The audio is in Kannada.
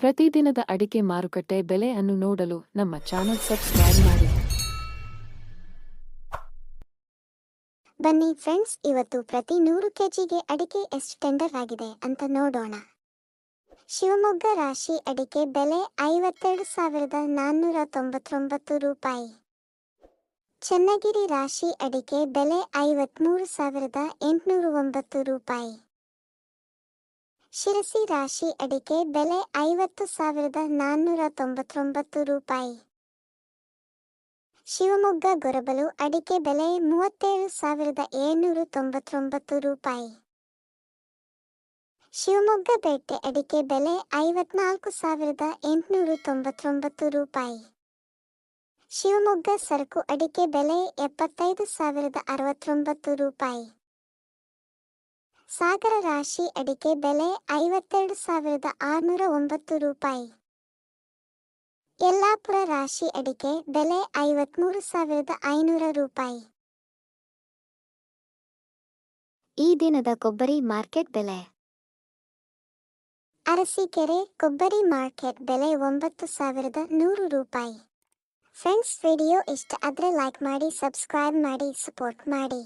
ಪ್ರತಿದಿನದ ಅಡಿಕೆ ಮಾರುಕಟ್ಟೆ ಬೆಲೆ ಅನ್ನು ನೋಡಲು ನಮ್ಮ ಚಾನೆಲ್ ಸಬ್ಸ್ಕ್ರೈಬ್ ಮಾಡಿ. ಬನ್ನಿ ಫ್ರೆಂಡ್ಸ್, ಇವತ್ತು ಪ್ರತಿ ನೂರು ಕೆಜಿಗೆ ಅಡಿಕೆ ಎಷ್ಟು ಟೆಂಡರ್ ಆಗಿದೆ ಅಂತ ನೋಡೋಣ. ಶಿವಮೊಗ್ಗ ರಾಶಿ ಅಡಿಕೆ ಬೆಲೆ ಐವತ್ತೆರಡು ಸಾವಿರದ ನಾನ್ನೂರ ತೊಂಬತ್ತೊಂಬತ್ತು ರೂಪಾಯಿ. ಚನ್ನಗಿರಿ ರಾಶಿ ಅಡಿಕೆ ಬೆಲೆ ಐವತ್ಮೂರು ಸಾವಿರದ ಎಂಟುನೂರ ಒಂಬತ್ತು ರೂಪಾಯಿ. ಶಿರಸಿ ರಾಶಿ ಅಡಿಕೆ ಬೆಲೆ ಐವತ್ತು ಸಾವಿರದ ನಾನ್ನೂರ ತೊಂಬತ್ತೊಂಬತ್ತು ರೂಪಾಯಿ. ಶಿವಮೊಗ್ಗ ಗೊರಬಲು ಅಡಿಕೆ ಬೆಲೆ ಮೂವತ್ತೇಳು ಸಾವಿರದ ಏಳ್ನೂರ ತೊಂಬತ್ತೊಂಬತ್ತು ರೂಪಾಯಿ. ಶಿವಮೊಗ್ಗ ಬೇಟೆ ಅಡಿಕೆ ಬೆಲೆ ಐವತ್ನಾಲ್ಕು ಸಾವಿರದ ಎಂಟುನೂರ ತೊಂಬತ್ತೊಂಬತ್ತು ರೂಪಾಯಿ. ಶಿವಮೊಗ್ಗ ಸರಕು ಅಡಿಕೆ ಬೆಲೆ ಎಪ್ಪತ್ತೈದು ಸಾವಿರದ ಅರವತ್ತೊಂಬತ್ತು ರೂಪಾಯಿ. ಸಾಗರ ರಾಶಿ ಅಡಿಕೆ ಬೆಲೆ ಐವತ್ತೆರಡು ಸಾವಿರದ ಆರುನೂರ ಒಂಬತ್ತು ರೂಪಾಯಿ. ಯಲ್ಲಾಪುರ ರಾಶಿ ಅಡಿಕೆ ಬೆಲೆ ಐವತ್ಮೂರು ಸಾವಿರದ ಐನೂರ ರೂಪಾಯಿ. ಈ ದಿನದ ಕೊಬ್ಬರಿ ಮಾರ್ಕೆಟ್ ಬೆಲೆ. ಅರಸೀಕೆರೆ ಕೊಬ್ಬರಿ ಮಾರ್ಕೆಟ್ ಬೆಲೆ ಒಂಬತ್ತು ಸಾವಿರದ ನೂರು ರೂಪಾಯಿ. ಫ್ರೆಂಡ್ಸ್ ವಿಡಿಯೋ ಇಷ್ಟ ಆದರೆ ಲೈಕ್ ಮಾಡಿ ಸಬ್ಸ್ಕ್ರೈಬ್ ಮಾಡಿ ಸಪೋರ್ಟ್ ಮಾಡಿ.